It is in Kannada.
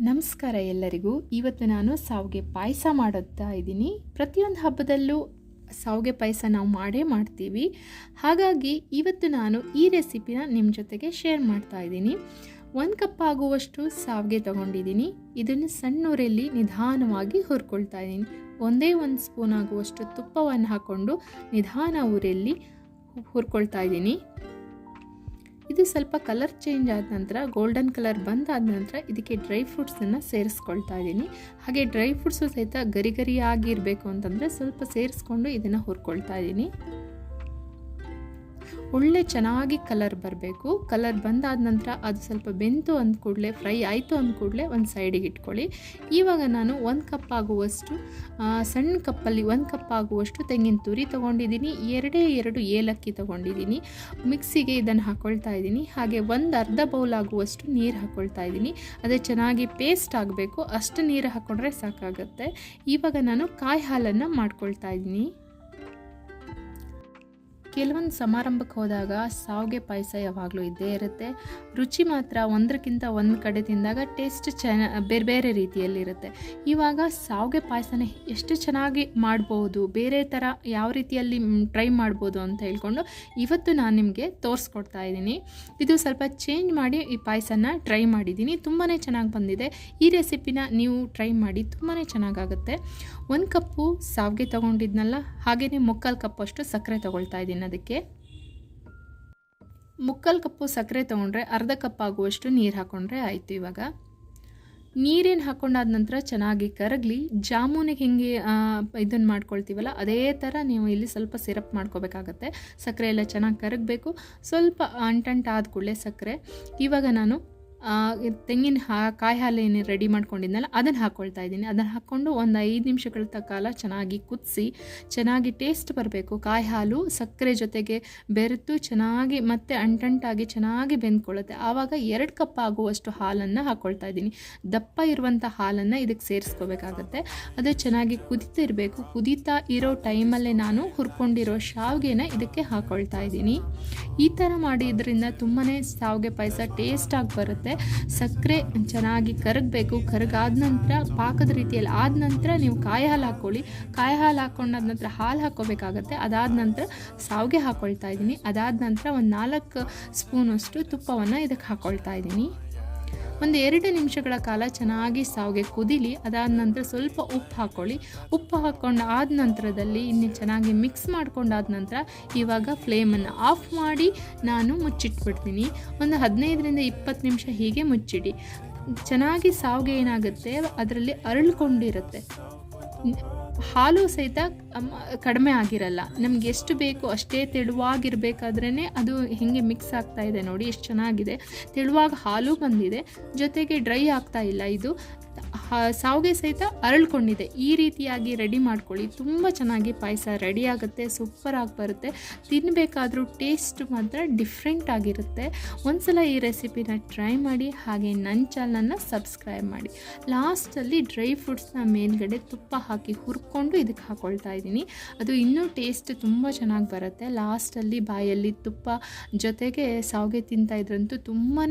ನಮಸ್ಕಾರ ಎಲ್ಲರಿಗೂ. ಇವತ್ತು ನಾನು ಸಾವಿಗೆ ಪಾಯಸ ಮಾಡುತ್ತಾ ಇದ್ದೀನಿ. ಪ್ರತಿಯೊಂದು ಹಬ್ಬದಲ್ಲೂ ಸಾವಿಗೆ ಪಾಯಸ ನಾವು ಮಾಡೇ ಮಾಡ್ತೀವಿ. ಹಾಗಾಗಿ ಇವತ್ತು ನಾನು ಈ ರೆಸಿಪಿನ ನಿಮ್ಮ ಜೊತೆಗೆ ಶೇರ್ ಮಾಡ್ತಾ ಇದ್ದೀನಿ. ಒಂದು ಕಪ್ ಆಗುವಷ್ಟು ಸಾವಿಗೆ ತಗೊಂಡಿದ್ದೀನಿ. ಇದನ್ನು ಸಣ್ಣೂರಲ್ಲಿ ನಿಧಾನವಾಗಿ ಹುರ್ಕೊಳ್ತಾ ಇದ್ದೀನಿ. ಒಂದೇ ಒಂದು ಸ್ಪೂನ್ ಆಗುವಷ್ಟು ತುಪ್ಪವನ್ನು ಹಾಕ್ಕೊಂಡು ನಿಧಾನ ಊರಲ್ಲಿ ಹುರ್ಕೊಳ್ತಾ ಇದ್ದೀನಿ. ಇದು ಸ್ವಲ್ಪ ಕಲರ್ ಚೇಂಜ್ ಆದ ನಂತರ ಗೋಲ್ಡನ್ ಕಲರ್ ಬಂದಾದ ನಂತರ ಇದಕ್ಕೆ ಡ್ರೈ ಫ್ರೂಟ್ಸನ್ನು ಸೇರಿಸ್ಕೊಳ್ತಾ ಇದ್ದೀನಿ ಹಾಗೆ ಡ್ರೈ ಫ್ರೂಟ್ಸು ಸಹಿತ ಗರಿ ಗರಿಯಾಗಿರಬೇಕು ಅಂತಂದರೆ ಸ್ವಲ್ಪ ಸೇರಿಸ್ಕೊಂಡು ಇದನ್ನು ಹುರ್ಕೊಳ್ತಾ ಇದ್ದೀನಿ ಒಳ್ಳೆ ಚೆನ್ನಾಗಿ ಕಲರ್ ಬರಬೇಕು. ಕಲರ್ ಬಂದಾದ ನಂತರ ಅದು ಸ್ವಲ್ಪ ಬೆಂತು ಅಂದ ಕೂಡಲೇ ಫ್ರೈ ಆಯಿತು ಅಂದ ಕೂಡಲೇ ಒಂದು ಸೈಡಿಗೆ ಇಟ್ಕೊಳ್ಳಿ. ಇವಾಗ ನಾನು ಒಂದು ಕಪ್ ಆಗುವಷ್ಟು ಸಣ್ಣ ಕಪ್ಪಲ್ಲಿ ಒಂದು ಕಪ್ ಆಗುವಷ್ಟು ತೆಂಗಿನ ತುರಿ ತೊಗೊಂಡಿದ್ದೀನಿ. ಎರಡೇ ಎರಡು ಏಲಕ್ಕಿ ತೊಗೊಂಡಿದ್ದೀನಿ. ಮಿಕ್ಸಿಗೆ ಇದನ್ನು ಹಾಕ್ಕೊಳ್ತಾ ಇದ್ದೀನಿ. ಹಾಗೆ ಒಂದು ಅರ್ಧ ಬೌಲ್ ಆಗುವಷ್ಟು ನೀರು ಹಾಕ್ಕೊಳ್ತಾ ಇದ್ದೀನಿ. ಅದೇ ಚೆನ್ನಾಗಿ ಪೇಸ್ಟ್ ಆಗಬೇಕು. ಅಷ್ಟು ನೀರು ಹಾಕ್ಕೊಂಡ್ರೆ ಸಾಕಾಗುತ್ತೆ. ಇವಾಗ ನಾನು ಕಾಯಿ ಹಾಲನ್ನು ಮಾಡ್ಕೊಳ್ತಾ ಇದ್ದೀನಿ. ಕೆಲವೊಂದು ಸಮಾರಂಭಕ್ಕೆ ಹೋದಾಗ ಸಾವಿಗೆ ಪಾಯಸ ಯಾವಾಗಲೂ ಇದ್ದೇ ಇರುತ್ತೆ. ರುಚಿ ಮಾತ್ರ ಒಂದಕ್ಕಿಂತ ಒಂದು ಕಡೆ ತಿಂದಾಗ ಟೇಸ್ಟ್ ಚೆನ್ನ, ಬೇರೆ ಬೇರೆ ರೀತಿಯಲ್ಲಿರುತ್ತೆ ಇವಾಗ ಸಾವಿಗೆ ಪಾಯಸನ ಎಷ್ಟು ಚೆನ್ನಾಗಿ ಮಾಡ್ಬೋದು, ಬೇರೆ ಥರ ಯಾವ ರೀತಿಯಲ್ಲಿ ಟ್ರೈ ಮಾಡ್ಬೋದು ಅಂತ ಹೇಳ್ಕೊಂಡು ಇವತ್ತು ನಾನು ನಿಮಗೆ ತೋರಿಸ್ಕೊಡ್ತಾ ಇದ್ದೀನಿ. ಇದು ಸ್ವಲ್ಪ ಚೇಂಜ್ ಮಾಡಿ ಈ ಪಾಯಸನ ಟ್ರೈ ಮಾಡಿದ್ದೀನಿ. ತುಂಬಾ ಚೆನ್ನಾಗಿ ಬಂದಿದೆ. ಈ ರೆಸಿಪಿನ ನೀವು ಟ್ರೈ ಮಾಡಿ ತುಂಬಾ ಚೆನ್ನಾಗಾಗುತ್ತೆ. ಒಂದು ಕಪ್ಪು ಸಾವಿಗೆ ತೊಗೊಂಡಿದ್ನಲ್ಲ ಹಾಗೆಯೇ ಮುಕ್ಕಾಲು ಕಪ್ಪಷ್ಟು ಸಕ್ಕರೆ ತೊಗೊಳ್ತಾ ಇದ್ದೀನಿ. ಅದಕ್ಕೆ ಮುಕ್ಕಾಲು ಕಪ್ಪು ಸಕ್ಕರೆ ತೊಗೊಂಡ್ರೆ ಅರ್ಧ ಕಪ್ ಆಗುವಷ್ಟು ನೀರು ಹಾಕ್ಕೊಂಡ್ರೆ ಆಯಿತು ಇವಾಗ. ನೀರೇನು ಹಾಕ್ಕೊಂಡಾದ ನಂತರ ಚೆನ್ನಾಗಿ ಕರಗಲಿ. ಜಾಮೂನಿಗೆ ಹೆಂಗೆ ಇದನ್ನು ಮಾಡ್ಕೊಳ್ತೀವಲ್ಲ, ಅದೇ ಥರ ನೀವು ಇಲ್ಲಿ ಸ್ವಲ್ಪ ಸಿರಪ್ ಮಾಡ್ಕೋಬೇಕಾಗತ್ತೆ. ಸಕ್ಕರೆ ಎಲ್ಲ ಚೆನ್ನಾಗಿ ಕರಗಬೇಕು. ಸ್ವಲ್ಪ ಅಂಟಂಟಾದ ಕೂಡಲೇ ಸಕ್ಕರೆ. ಇವಾಗ ನಾನು ತೆಂಗಿನ ಹಾ ಕಾಯಿ ಹಾಲು ಏನು ರೆಡಿ ಮಾಡ್ಕೊಂಡಿದ್ನಲ್ಲ, ಅದನ್ನು ಹಾಕ್ಕೊಳ್ತಾ ಇದ್ದೀನಿ. ಅದನ್ನು ಹಾಕ್ಕೊಂಡು ಒಂದು ಐದು ನಿಮಿಷಗಳ ಕಾಲ ಚೆನ್ನಾಗಿ ಕುದಿಸಿ, ಚೆನ್ನಾಗಿ ಟೇಸ್ಟ್ ಬರಬೇಕು. ಕಾಯಿ ಹಾಲು ಸಕ್ಕರೆ ಜೊತೆಗೆ ಬೆರೆತು ಚೆನ್ನಾಗಿ ಮತ್ತೆ ಅಂಟಂಟಾಗಿ ಚೆನ್ನಾಗಿ ಬೆಂದ್ಕೊಳ್ಳುತ್ತೆ. ಆವಾಗ ಎರಡು ಕಪ್ ಆಗುವಷ್ಟು ಹಾಲನ್ನು ಹಾಕ್ಕೊಳ್ತಾ ಇದ್ದೀನಿ. ದಪ್ಪ ಇರುವಂಥ ಹಾಲನ್ನು ಇದಕ್ಕೆ ಸೇರಿಸ್ಕೋಬೇಕಾಗತ್ತೆ. ಅದು ಚೆನ್ನಾಗಿ ಕುದಿತಿರಬೇಕು ಕುದೀತಾ ಇರೋ ಟೈಮಲ್ಲೇ ನಾನು ಹುರ್ಕೊಂಡಿರೋ ಶಾವಿಗೆನ ಇದಕ್ಕೆ ಹಾಕ್ಕೊಳ್ತಾ ಇದ್ದೀನಿ. ಈ ಥರ ಮಾಡಿದ್ರಿಂದ ತುಂಬಾ ಶಾವಿಗೆ ಪಾಯಸ ಟೇಸ್ಟಾಗಿ ಬರುತ್ತೆ. ಸಕ್ಕರೆ ಚೆನ್ನಾಗಿ ಕರಗಬೇಕು. ಕರಗಾದ ನಂತರ ಪಾಕದ ರೀತಿಯಲ್ಲಿ ಆದ ನಂತರ ನೀವು ಕಾಯಿ ಹಾಲು ಹಾಕ್ಕೊಳ್ಳಿ ಕಾಯಿ ಹಾಲು ಹಾಕ್ಕೊಂಡಾದ ನಂತರ ಹಾಲು ಹಾಕ್ಕೋಬೇಕಾಗತ್ತೆ. ಅದಾದ ನಂತರ ಸಾವಿಗೆ ಹಾಕ್ಕೊಳ್ತಾ ಇದ್ದೀನಿ. ಅದಾದ ನಂತರ ಒಂದು ನಾಲ್ಕು ಸ್ಪೂನಷ್ಟು ತುಪ್ಪವನ್ನು ಇದಕ್ಕೆ ಹಾಕ್ಕೊಳ್ತಾ ಇದ್ದೀನಿ. ಒಂದು ಎರಡು ನಿಮಿಷಗಳ ಕಾಲ ಚೆನ್ನಾಗಿ ಸಾವಿಗೆ ಕುದಿಲಿ, ಅದಾದ ನಂತರ ಸ್ವಲ್ಪ ಉಪ್ಪು ಹಾಕ್ಕೊಳ್ಳಿ ಉಪ್ಪು ಹಾಕ್ಕೊಂಡು ಆದ ನಂತರದಲ್ಲಿ ಇನ್ನು ಚೆನ್ನಾಗಿ ಮಿಕ್ಸ್ ಮಾಡ್ಕೊಂಡಾದ ನಂತರ ಇವಾಗ ಫ್ಲೇಮನ್ನು ಆಫ್ ಮಾಡಿ ನಾನು ಮುಚ್ಚಿಟ್ಬಿಡ್ತೀನಿ. ಒಂದು ಹದಿನೈದರಿಂದ ಇಪ್ಪತ್ತು ನಿಮಿಷ ಹೀಗೆ ಮುಚ್ಚಿಡಿ. ಚೆನ್ನಾಗಿ ಸಾವಿಗೆ ಏನಾಗುತ್ತೆ? ಅದರಲ್ಲಿ ಅರಳ್ಕೊಂಡಿರುತ್ತೆ ಹಾಲು ಸಹಿತ ಕಡಿಮೆ ಆಗಿರಲ್ಲ. ನಮ್ಗೆ ಎಷ್ಟು ಬೇಕು ಅಷ್ಟೇ ತೆಳುವಾಗಿರಬೇಕಾದ್ರೇ ಅದು ಹೆಂಗೆ ಮಿಕ್ಸ್ ಆಗ್ತಾ ಇದೆ ನೋಡಿ, ಎಷ್ಟು ಚೆನ್ನಾಗಿದೆ. ತೆಳುವಾಗಿ ಹಾಲು ಬಂದಿದೆ. ಜೊತೆಗೆ ಡ್ರೈ ಆಗ್ತಾ ಇಲ್ಲ ಇದು. ಸಾವಿಗೆ ಸಹಿತ ಅರಳ್ಕೊಂಡಿದೆ. ಈ ರೀತಿಯಾಗಿ ರೆಡಿ ಮಾಡ್ಕೊಳ್ಳಿ. ತುಂಬ ಚೆನ್ನಾಗಿ ಪಾಯಸ ರೆಡಿ ಆಗುತ್ತೆ ಸೂಪರಾಗಿ ಬರುತ್ತೆ. ತಿನ್ನಬೇಕಾದ್ರೂ ಟೇಸ್ಟ್ ಮಾತ್ರ ಡಿಫ್ರೆಂಟ್ ಆಗಿರುತ್ತೆ. ಒಂದ್ಸಲ ಈ ರೆಸಿಪಿನ ಟ್ರೈ ಮಾಡಿ, ಹಾಗೆ ನನ್ನ ಚಾನಲನ್ನು ಸಬ್ಸ್ಕ್ರೈಬ್ ಮಾಡಿ. ಲಾಸ್ಟಲ್ಲಿ ಡ್ರೈ ಫ್ರೂಟ್ಸ್ನ ಮೇಲ್ಗಡೆ ತುಪ್ಪ ಹಾಕಿ ಹುರ್ಕೊಂಡು ಇದಕ್ಕೆ ಹಾಕ್ಕೊಳ್ತಾ ಇದ್ದೀನಿ. ಅದು ಇನ್ನೂ ಟೇಸ್ಟ್ ತುಂಬ ಚೆನ್ನಾಗಿ ಬರುತ್ತೆ. ಲಾಸ್ಟಲ್ಲಿ ಬಾಯಲ್ಲಿ ತುಪ್ಪ ಜೊತೆಗೆ ಸಾವಿಗೆ ತಿಂತಾಯಿದ್ರಂತೂ ತುಂಬಾ ತುಂಬಾ